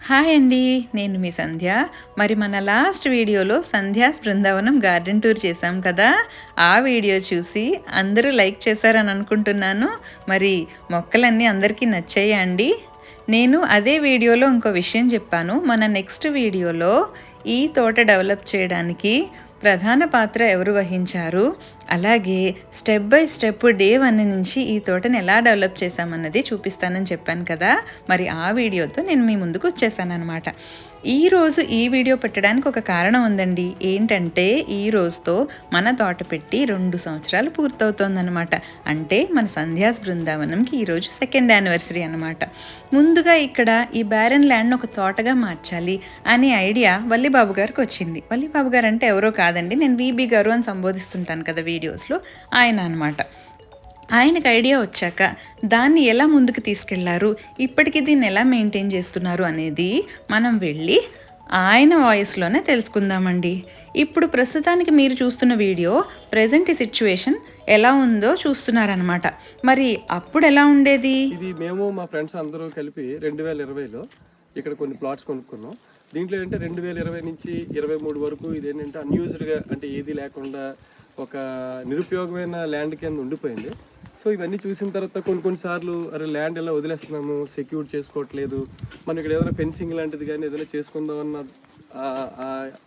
Hi అండి నేను మీ సంధ్య. మరి మన లాస్ట్ వీడియోలో సంధ్యాస్ బృందావనం గార్డెన్ టూర్ చేశాం కదా. ఆ వీడియో చూసి అందరూ లైక్ చేశారని అనుకుంటున్నాను. మరి మొక్కలన్నీ అందరికీ నచ్చాయా అండి? నేను అదే వీడియోలో ఇంకో విషయం చెప్పాను. మన నెక్స్ట్ వీడియోలో ఈ తోట డెవలప్ చేయడానికి ప్రధాన పాత్ర ఎవరు వహించారు? అలాగే step by step day one నుంచి ఈ తోటని ఎలా డెవలప్ చేశామన్నది చూపిస్తానని చెప్పాను కదా. మరి ఆ వీడియోతో నేను మీ ముందుకు వచ్చేసాను అనమాట ఈరోజు ఈ వీడియో పెట్టడానికి ఒక కారణం ఉందండి. ఏంటంటే ఈ రోజుతో మన తోట పెట్టి రెండు సంవత్సరాలు పూర్తవుతోందనమాట అంటే మన సంధ్యాస్ బృందావనంకి ఈరోజు సెకండ్ యానివర్సరీ అనమాట ముందుగా ఇక్కడ ఈ బ్యారన్ ల్యాండ్ను ఒక తోటగా మార్చాలి అనే ఐడియా వల్లిబాబు గారికి వచ్చింది. వల్లిబాబు గారు అంటే ఎవరో కాదండి. నేను వీబీ గారు అని సంబోధిస్తుంటాను కదా వీడియోస్లో ఆయన అనమాట ఆయనకు ఐడియా వచ్చాక దాన్ని ఎలా ముందుకు తీసుకెళ్ళారు ఇప్పటికీ దీన్ని ఎలా మెయింటైన్ చేస్తున్నారు అనేది మనం వెళ్ళి ఆయన వాయిస్లోనే తెలుసుకుందామండి. ఇప్పుడు ప్రస్తుతానికి మీరు చూస్తున్న వీడియో ప్రజెంట్ సిచ్యువేషన్ ఎలా ఉందో చూస్తున్నారనమాట మరి అప్పుడు ఎలా ఉండేది? ఇది మేము మా ఫ్రెండ్స్ అందరూ కలిపి రెండు వేల ఇరవైలో ఇక్కడ కొన్ని ప్లాట్స్ కొనుక్కున్నాం. దీంట్లో ఏంటంటే రెండు వేల ఇరవై నుంచి ఇరవై మూడు వరకు ఇది ఏంటంటే అన్యూజ్డ్గా అంటే ఏది లేకుండా ఒక నిరుపయోగమైన ల్యాండ్ కింద ఉండిపోయింది. సో ఇవన్నీ చూసిన తర్వాత కొన్ని కొన్నిసార్లు అరే ల్యాండ్ ఎలా వదిలేస్తున్నాము? సెక్యూర్ చేసుకోవట్లేదు. మనం ఇక్కడ ఏదైనా ఫెన్సింగ్ లాంటిది కానీ ఏదైనా చేసుకుందాం అన్న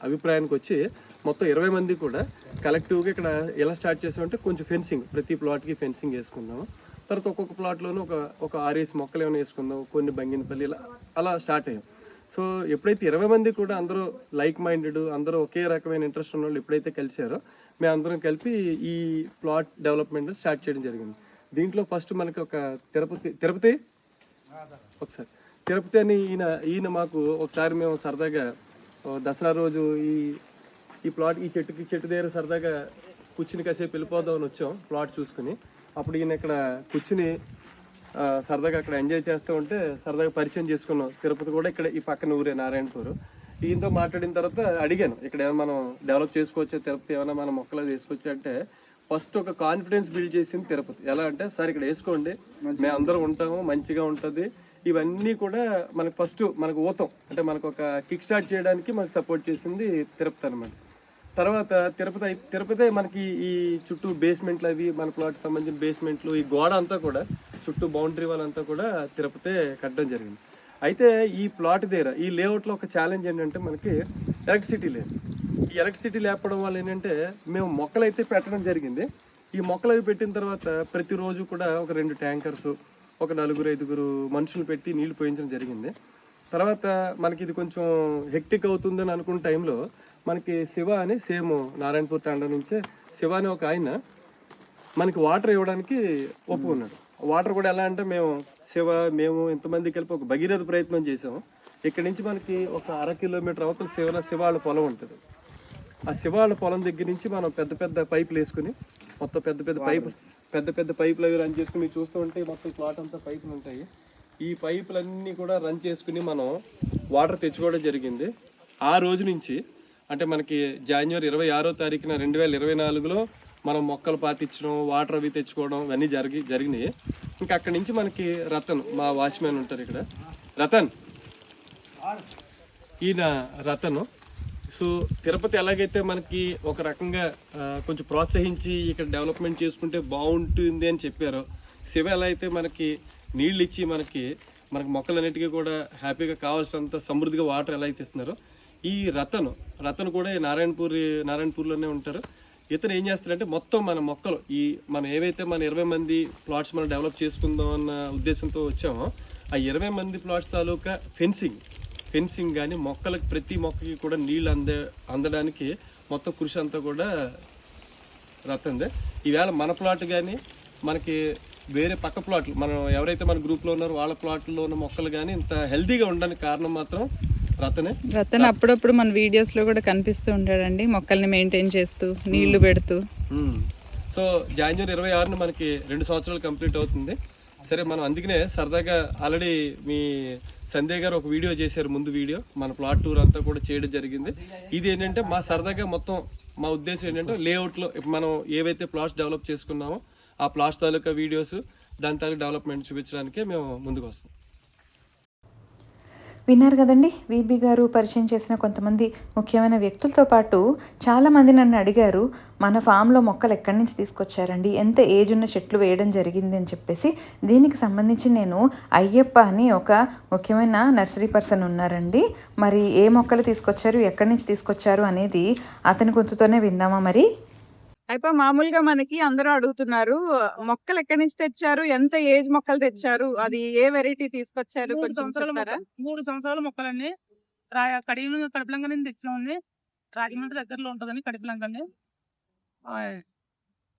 అభిప్రాయానికి వచ్చి మొత్తం ఇరవై మంది కూడా కలెక్టివ్గా ఇక్కడ ఎలా స్టార్ట్ చేసామంటే కొంచెం ఫెన్సింగ్ ప్రతి ప్లాట్కి ఫెన్సింగ్ వేసుకుందాము. తర్వాత ఒక్కొక్క ప్లాట్లోనూ ఒక ఒక ఆరేసి మొక్కలు ఏమైనా వేసుకుందాం. కొన్ని బంగినపల్లి ఇలా అలా స్టార్ట్ అయ్యాం. సో ఎప్పుడైతే ఇరవై మంది కూడా అందరూ లైక్ మైండెడ్ అందరూ ఒకే రకమైన ఇంట్రెస్ట్ ఉన్న వాళ్ళు ఎప్పుడైతే కలిసారో మేము అందరం కలిపి ఈ ప్లాట్ డెవలప్మెంట్ స్టార్ట్ చేయడం జరిగింది. దీంట్లో ఫస్ట్ మనకి ఒక తిరుపతి తిరుపతి? ఒకసారి. తిరుపతి అని ఈయన ఈయన మాకు ఒకసారి మేము సరదాగా దసరా రోజు ఈ ఈ ప్లాట్ ఈ చెట్టుకి చెట్టు దగ్గర సరదాగా కూర్చుని కాసేపు వెళ్ళిపోదాం అని వచ్చాం ప్లాట్ చూసుకుని. అప్పుడు ఈయన ఇక్కడ కూర్చుని సరదాగా అక్కడ ఎంజాయ్ చేస్తూ ఉంటే సరదాగా పరిచయం చేసుకున్నాం. తిరుపతి కూడా ఇక్కడ ఈ పక్కన ఊరే నారాయణపూర్. ఈయనతో మాట్లాడిన తర్వాత అడిగాను ఇక్కడ ఏమైనా మనం డెవలప్ చేసుకోవచ్చా? తిరుపతి ఏమైనా మనం మొక్కలు వేసుకోవచ్చా? అంటే ఫస్ట్ ఒక కాన్ఫిడెన్స్ బిల్డ్ చేసింది తిరుపతి. ఎలా అంటే సార్ ఇక్కడ వేసుకోండి. మేము అందరం ఉంటాము మంచిగా ఉంటుంది. ఇవన్నీ కూడా మనకు ఫస్ట్ మనకు ఊతం. అంటే మనకు ఒక కిక్ స్టార్ట్ చేయడానికి మనకు సపోర్ట్ చేసింది తిరుపతి అనమాట తర్వాత తిరుపతి తిరుపతి మనకి ఈ చుట్టూ బేస్మెంట్లు అవి మన ప్లాట్ సంబంధించిన బేస్మెంట్లు ఈ గోడ అంతా కూడా చుట్టూ బౌండరీ వాళ్ళంతా కూడా తిరుపతి కట్టడం జరిగింది. అయితే ఈ ప్లాట్ దగ్గర ఈ లేఅవుట్లో ఒక ఛాలెంజ్ ఏంటంటే మనకి ఎలక్ట్రిసిటీ లేదు. ఈ ఎలక్ట్రిసిటీ లేకపోవడం వల్ల ఏంటంటే మేము మొక్కలు అయితే పెట్టడం జరిగింది. ఈ మొక్కలు అవి పెట్టిన తర్వాత ప్రతిరోజు కూడా ఒక రెండు ట్యాంకర్స్ ఒక నలుగురు ఐదుగురు మనుషులు పెట్టి నీళ్ళు పోయించడం జరిగింది. తర్వాత మనకి ఇది కొంచెం హెక్టిక్ అవుతుందని అనుకున్న టైంలో మనకి శివ అని సేమ్ నారాయణపూర్ తాండా నుంచే శివ అని ఒక ఆయన మనకి వాటర్ ఇవ్వడానికి ఒప్పుకున్నాడు. వాటర్ కూడా ఎలా అంటే మేము శివ మేము ఇంతమంది కలిపి ఒక భగీరథ ప్రయత్నం చేసాము ఇక్కడ నుంచి మనకి ఒక అర కిలోమీటర్ అవతల శివ శివాళ్ళ పొలం ఉంటుంది. ఆ శివాళ్ళ పొలం దగ్గర నుంచి మనం పెద్ద పెద్ద పైపులు వేసుకుని మొత్తం పెద్ద పెద్ద పైపు పెద్ద పెద్ద పైపులు అవి రన్ చేసుకుని మీరు చూస్తూ ఉంటే మొత్తం ప్లాట్ అంతా పైపులు ఉంటాయి. ఈ పైపులన్నీ కూడా రన్ చేసుకుని మనం వాటర్ తెచ్చుకోవడం జరిగింది. ఆ రోజు నుంచి అంటే మనకి జనవరి ఇరవై ఆరో తారీఖున రెండు వేల ఇరవై నాలుగులో మనం మొక్కలు పాతించడం వాటర్ అవి తెచ్చుకోవడం ఇవన్నీ జరిగి జరిగినాయి. ఇంకా అక్కడి నుంచి మనకి రతన్ మా వాచ్మెన్ ఉంటారు ఇక్కడ. రతన్! ఈయన రతను. సో తిరుపతి ఎలాగైతే మనకి ఒక రకంగా కొంచెం ప్రోత్సహించి ఇక్కడ డెవలప్మెంట్ చేసుకుంటే బాగుంటుంది అని చెప్పారో శివ ఎలా అయితే మనకి నీళ్ళు ఇచ్చి మనకి మనకి మొక్కలన్నిటికీ కూడా హ్యాపీగా కావాల్సినంత సమృద్ధిగా వాటర్ ఎలా అయితే ఇస్తున్నారో ఈ రతను రతను కూడా నారాయణపూర్ నారాయణపూర్లోనే ఉంటారు. ఇతను ఏం చేస్తారంటే మొత్తం మన మొక్కలు ఈ మనం ఏవైతే మన ఇరవై మంది ప్లాట్స్ మనం డెవలప్ చేసుకుందాం అన్న ఉద్దేశంతో వచ్చామో ఆ ఇరవై మంది ప్లాట్స్ తాలూకా ఫెన్సింగ్ ఫెన్సింగ్ కానీ మొక్కలకు ప్రతి మొక్కకి కూడా నీళ్ళు అందే అందడానికి మొత్తం కృషి అంతా కూడా రతందే. ఈవేళ మన ప్లాట్ కానీ మనకి వేరే పక్క ప్లాట్లు మనం ఎవరైతే మన గ్రూప్లో ఉన్నారో వాళ్ళ ప్లాట్లో ఉన్న మొక్కలు కానీ ఇంత హెల్తీగా ఉండడానికి కారణం మాత్రం రతనే. రతన్ అప్పుడప్పుడు మన వీడియోస్లో కూడా కనిపిస్తూ ఉంటాడండి మొక్కల్ని మెయింటైన్ చేస్తూ నీళ్ళు పెడుతూ. మ్మ్. సో జనవరి ఇరవై ఆరున మనకి రెండు సంవత్సరాలు కంప్లీట్ అవుతుంది. సరే మనం అందుకనే సరదాగా ఆల్రెడీ మీ సందేయ్ గారు ఒక వీడియో చేశారు ముందు వీడియో మన ప్లాట్ టూర్ అంతా కూడా చేయడం జరిగింది. ఇది ఏంటంటే మా సరదాగా మొత్తం మా ఉద్దేశం ఏంటంటే లేఅవుట్లో మనం ఏవైతే ప్లాట్స్ డెవలప్ చేసుకున్నామో ఆ ప్లాట్స్ తాలూకా వీడియోస్ దాని తాలూకా డెవలప్మెంట్ చూపించడానికే మేము ముందుకు వస్తాం. విన్నారు కదండి? వీబీ గారు పరిచయం చేసిన కొంతమంది ముఖ్యమైన వ్యక్తులతో పాటు చాలామంది నన్ను అడిగారు మన ఫామ్లో మొక్కలు ఎక్కడి నుంచి తీసుకొచ్చారండి? ఎంత ఏజ్ ఉన్న చెట్లు వేయడం జరిగింది అని చెప్పేసి. దీనికి సంబంధించి నేను అయ్యప్ప అని ఒక ముఖ్యమైన నర్సరీ పర్సన్ ఉన్నారండి. మరి ఏ మొక్కలు తీసుకొచ్చారు ఎక్కడి నుంచి తీసుకొచ్చారు అనేది అతని గొంతుతోనే విందామా మరి? అయితే మామూలుగా మనకి అందరూ అడుగుతున్నారు మొక్కలు ఎక్కడి నుంచి తెచ్చారు ఎంత ఏజ్ మొక్కలు తెచ్చారు అది ఏ వెరైటీ తీసుకొచ్చారు మూడు కొంచెం సంవత్సరాల చెప్తారా? మొక్క- మూడు సంవత్సరాల మొక్కలండి కడిగిన కడిపిలంక నుంచి తెచ్చామండి రాజమండ్రి దగ్గరలో ఉంటుందండి కడిపిలంకండి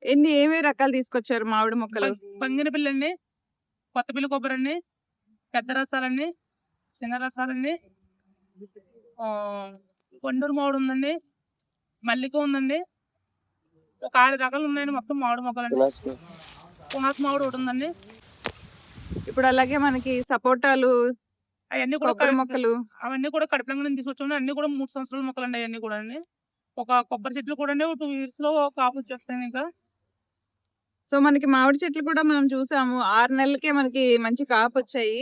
ఎన్ని ఏమేమి రకాలు తీసుకొచ్చారు మామిడి మొక్కలు? పంగిన పిల్లండి కొత్త పిల్లి కొబ్బరి అండి పెద్ద రసాలండి చిన్న రసాలండి ఆ, కొండూరు మామిడి ఉందండి మల్లిక ఉందండి ఒక ఆరు రకాలు ఉన్నాయండి. మొత్తం మామిడి మొక్కలండి. పునాస్ మామిడి ఒకటి ఉందండి. ఇప్పుడు అలాగే మనకి సపోటాలు అవన్నీ కూడా మొక్కలు. అవన్నీ కూడా కడిపిలంక నుంచి తీసుకొచ్చామండి. అన్ని కూడా మూడు సంవత్సరాల మొక్కలు అండి అవన్నీ కూడా అండి ఒక కొబ్బరి చెట్లు కూడా అండి. టూ ఇయర్స్లో కాపు వచ్చేస్తాయి ఇంకా. సో మనకి మామిడి చెట్లు కూడా మనం చూసాము. ఆరు నెలలకే మనకి మంచి కాపు వచ్చాయి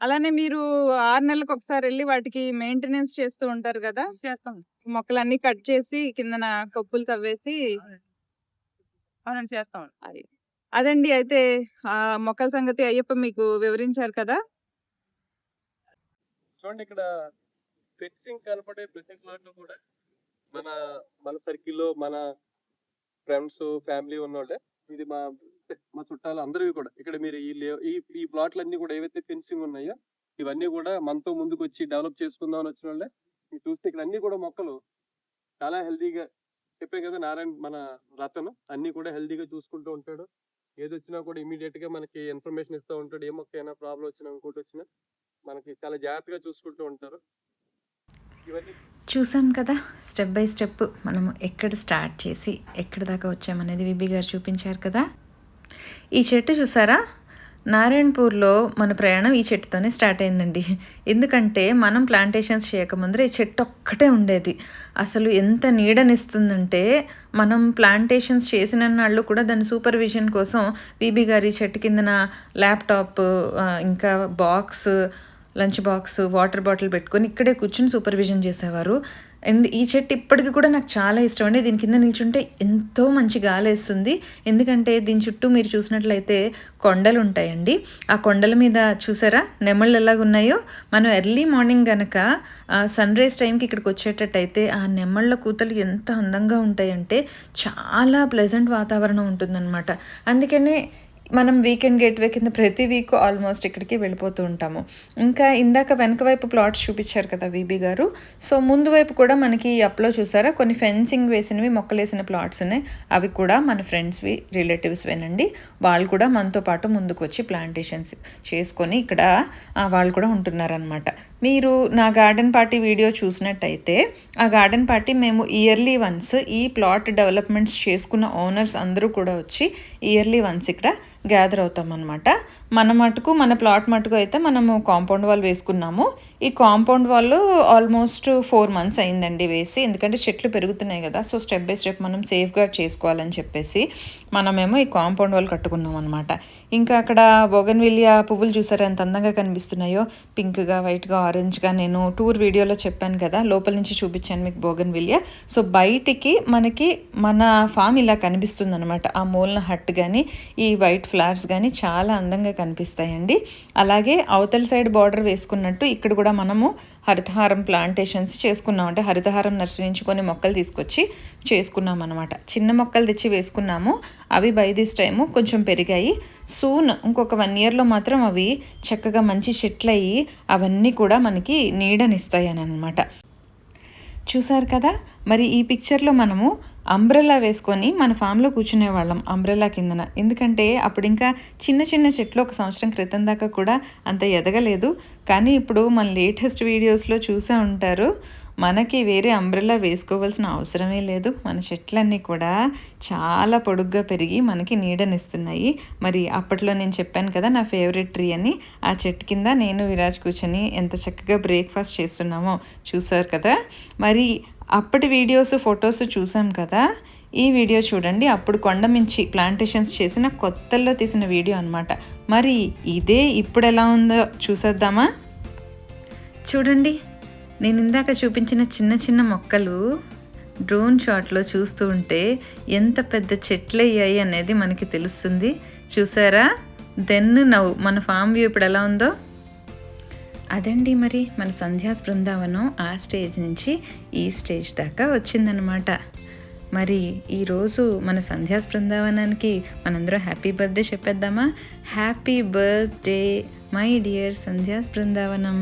అలానే మీరు ఆరు నెలలకు ఒకసారి వెళ్ళి వాటికి మెయింటెనెన్స్ చేస్తూ ఉంటారు కదా? చేస్తాం. మొక్కలన్నీ కట్ చేసి కిందన కొప్పులు తవ్వేసి అవునండి చేస్తాం. అది. అదండి అయితే ఆ మొక్కల సంగతి అయ్యప్ప మీకు వివరించారు కదా? చూడండి ఇక్కడ ఫెన్సింగ్ కనపడే ప్రతి ప్లాట్ కూడా మన మన సర్కిల్లో మన ఫ్రెండ్స్ ఫ్యామిలీ ఉన్నోళ్ళే. ఇది మా మా చుట్టాలు అందరివి కూడా. ఇక్కడ మీరు ఈ ఈ ఈ ప్లాట్లన్నీ కూడా ఏవైతే ఫెన్సింగ్ ఉన్నాయో ఇవన్నీ కూడా మనతో ముందుకు వచ్చి డెవలప్ చేసుకుందాం అని వచ్చిన వాళ్ళే. మీరు చూస్తే ఇక్కడ అన్ని కూడా మొక్కలు చాలా హెల్తీగా చెప్పే కదా నారాయణ మన రతను. అన్ని కూడా హెల్తీగా చూసుకుంటూ ఉంటాడు. ఏది వచ్చినా కూడా ఇమీడియట్గా మనకి ఇన్ఫర్మేషన్ ఇస్తూ ఉంటాడు. ఏ మొక్క అయినా ప్రాబ్లం వచ్చినా ఇంకోటి వచ్చినా మనకి చాలా జాగ్రత్తగా చూసుకుంటూ ఉంటారు. ఇవన్నీ చూసాం కదా స్టెప్ బై స్టెప్ మనము ఎక్కడ స్టార్ట్ చేసి ఎక్కడి దాకా వచ్చామనేది విబి గారు చూపించారు కదా. ఈ చెట్టు చూసారా? నారాయణపూర్లో మన ప్రయాణం ఈ చెట్టుతోనే స్టార్ట్ అయిందండి. ఎందుకంటే మనం ప్లాంటేషన్స్ చేయకముందర ఈ చెట్టు ఒక్కటే ఉండేది. అసలు ఎంత నీడనిస్తుందంటే మనం ప్లాంటేషన్స్ చేసిన నాళ్ళు కూడా దాని సూపర్విజన్ కోసం బీబీ గారి చెట్టు కిందన ల్యాప్టాప్ ఇంకా box lunch box water bottle పెట్టుకొని ఇక్కడే కూర్చుని సూపర్విజన్ చేసేవారు. అండ్ ఈ చెట్టు ఇప్పటికి కూడా నాకు చాలా ఇష్టం అండి. దీని కింద నిల్చుంటే ఎంతో మంచి గాలి వేస్తుంది. ఎందుకంటే దీని చుట్టూ మీరు చూసినట్లయితే కొండలు ఉంటాయండి. ఆ కొండల మీద చూసారా? నెమళ్ళు ఎలాగ ఉన్నాయో? మనం ఎర్లీ మార్నింగ్ గనక సన్ రైజ్ టైంకి ఇక్కడికి వచ్చేటట్టయితే ఆ నెమళ్ళ కూతలు ఎంత అందంగా ఉంటాయంటే చాలా ప్లెజెంట్ వాతావరణం ఉంటుందన్నమాట. అందుకనే మనం వీకెండ్ గేట్వే కింద ప్రతి వీక్ ఆల్మోస్ట్ ఇక్కడికి వెళ్ళిపోతూ ఉంటాము. ఇంకా ఇందాక వెనక వైపు ప్లాట్స్ చూపించారు కదా వీబీ గారు. సో ముందు వైపు కూడా మనకి అప్లో చూసారా? కొన్ని ఫెన్సింగ్ వేసినవి మొక్కలేసిన ప్లాట్స్ ఉన్నాయి. అవి కూడా మన ఫ్రెండ్స్వి రిలేటివ్స్వేనండి. వాళ్ళు కూడా మనతో పాటు ముందుకు వచ్చి ప్లాంటేషన్స్ చేసుకొని ఇక్కడ వాళ్ళు కూడా ఉంటున్నారనమాట మీరు నా గార్డెన్ పార్టీ వీడియో చూసినట్టయితే ఆ గార్డెన్ పార్టీ మేము ఇయర్లీ వన్స్ ఈ ప్లాట్ డెవలప్మెంట్స్ చేసుకున్న ఓనర్స్ అందరూ కూడా వచ్చి ఇయర్లీ వన్స్ ఇక్కడ గ్యాదర్ అవుతాం అనమాట మన మటుకు మన ప్లాట్ మటుకు అయితే మనము కాంపౌండ్ వాల్ వేసుకున్నాము. ఈ compound wall almost four months అయిందండి వేసి. ఎందుకంటే చెట్లు పెరుగుతున్నాయి కదా సో స్టెప్ బై స్టెప్ మనం సేఫ్ గార్డ్ చేసుకోవాలని చెప్పేసి మనమేమో ఈ కాంపౌండ్ వాల్ కట్టుకున్నాం అనమాట ఇంకా అక్కడ బోగన్విలియా పువ్వులు చూసారా? ఎంత అందంగా కనిపిస్తున్నాయో. పింక్గా వైట్గా ఆరెంజ్గా నేను టూర్ వీడియోలో చెప్పాను కదా లోపల నుంచి చూపించాను మీకు బోగన్విలియా సో బయటికి మనకి మన ఫామ్ ఇలా కనిపిస్తుంది అనమాట ఆ మూలన హట్ కానీ ఈ వైట్ ఫ్లవర్స్ కానీ చాలా అందంగా కనిపిస్తాయండి. అలాగే అవతల సైడ్ బార్డర్ వేసుకున్నట్టు ఇక్కడ కూడా మనము హరితహారం ప్లాంటేషన్స్ చేసుకున్నాం. అంటే హరితహారం నర్సరీ నుంచి కొన్ని మొక్కలు తీసుకొచ్చి చేసుకున్నాం అనమాట చిన్న మొక్కలు తెచ్చి వేసుకున్నాము. అవి బై దిస్ టైము కొంచెం పెరిగాయి. సూన్ ఇంకొక వన్ ఇయర్లో మాత్రం అవి చక్కగా మంచి చెట్లు అయ్యి అవన్నీ కూడా మనకి నీడనిస్తాయి అని అనమాట చూసారు కదా? మరి ఈ పిక్చర్లో మనము అంబ్రెల్లా వేసుకొని మన ఫామ్లో కూర్చునే వాళ్ళం అంబ్రెల్లా కిందన. ఎందుకంటే అప్పుడు ఇంకా చిన్న చిన్న చెట్లు ఒక సంవత్సరం క్రితం దాకా కూడా అంత ఎదగలేదు. కానీ ఇప్పుడు మన లేటెస్ట్ వీడియోస్లో చూసే ఉంటారు మనకి వేరే అంబ్రెల్లా వేసుకోవాల్సిన అవసరమే లేదు. మన చెట్లన్నీ కూడా చాలా పొడుగ్గా పెరిగి మనకి నీడనిస్తున్నాయి. మరి అప్పట్లో నేను చెప్పాను కదా నా ఫేవరెట్ ట్రీ అని. ఆ చెట్టు కింద నేను విరాజ్ కూర్చొని ఎంత చక్కగా బ్రేక్ఫాస్ట్ చేస్తున్నామో చూసారు కదా? మరి అప్పటి వీడియోస్ ఫొటోస్ చూసాం కదా ఈ వీడియో చూడండి. అప్పుడు కొండ మించి ప్లాంటేషన్స్ చేసిన కొత్తల్లో తీసిన వీడియో అనమాట మరి ఇదే ఇప్పుడు ఎలా ఉందో చూసేద్దామా? చూడండి. నేను ఇందాక చూపించిన చిన్న చిన్న మొక్కలు డ్రోన్ షాట్లో చూస్తూ ఉంటే ఎంత పెద్ద చెట్లు అయ్యాయి అనేది మనకి తెలుస్తుంది. చూసారా? దెన్ నవ్వు మన ఫామ్ వ్యూ ఇప్పుడు ఎలా ఉందో? అదండి మరి మన సంధ్యాస్ బృందావనం ఆ స్టేజ్ నుంచి ఈ స్టేజ్ దాకా వచ్చిందనమాట మరి ఈరోజు మన సంధ్యాస్ బృందావనానికి మనందరం happy birthday చెప్పేద్దామా? Happy birthday my dear Sandhya's Brindavanam